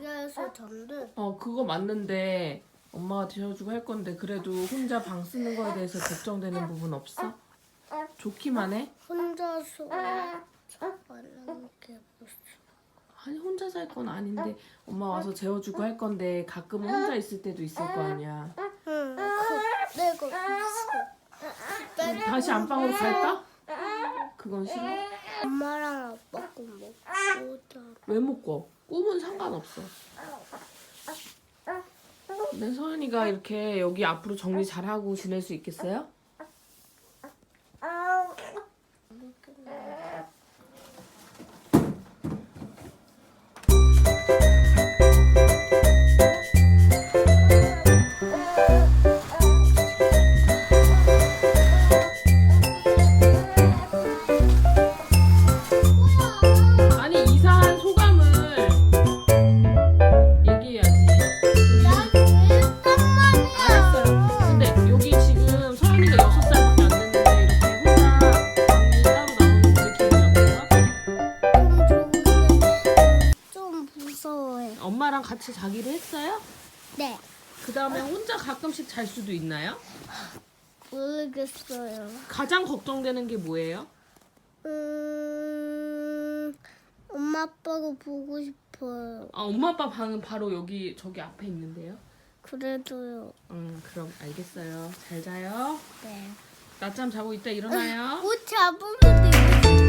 데서 잠들. 어 그거 맞는데 엄마가 재워주고 할 건데 그래도 혼자 방 쓰는 거에 대해서 걱정되는 부분 없어? 좋기만 해? 혼자서 말하는 게 무슨? 아니 혼자 살건 아닌데 엄마 와서 재워주고 할 건데 가끔은 혼자 있을 때도 있을 거 아니야. 응, 그 내가 있어. 다시 안방으로 갈까? 그건 싫어. 엄마랑 아빠 꼭 먹고 자. 왜 먹고? 꿈은 상관없어. 내 서연이가 이렇게 여기 앞으로 정리 잘하고 지낼 수 있겠어요? 엄마랑 같이 자기를 했어요? 네, 그 다음에 혼자 가끔씩 잘 수도 있나요? 모르겠어요. 가장 걱정되는 게 뭐예요? 음, 엄마 아빠가 보고 싶어요. 아, 엄마 아빠 방은 바로 여기 저기 앞에 있는데요. 그래도요. 음 그럼 알겠어요. 잘 자요. 네. 낮잠 자고 있다 일어나요. 옷 잡으면 되겠어요.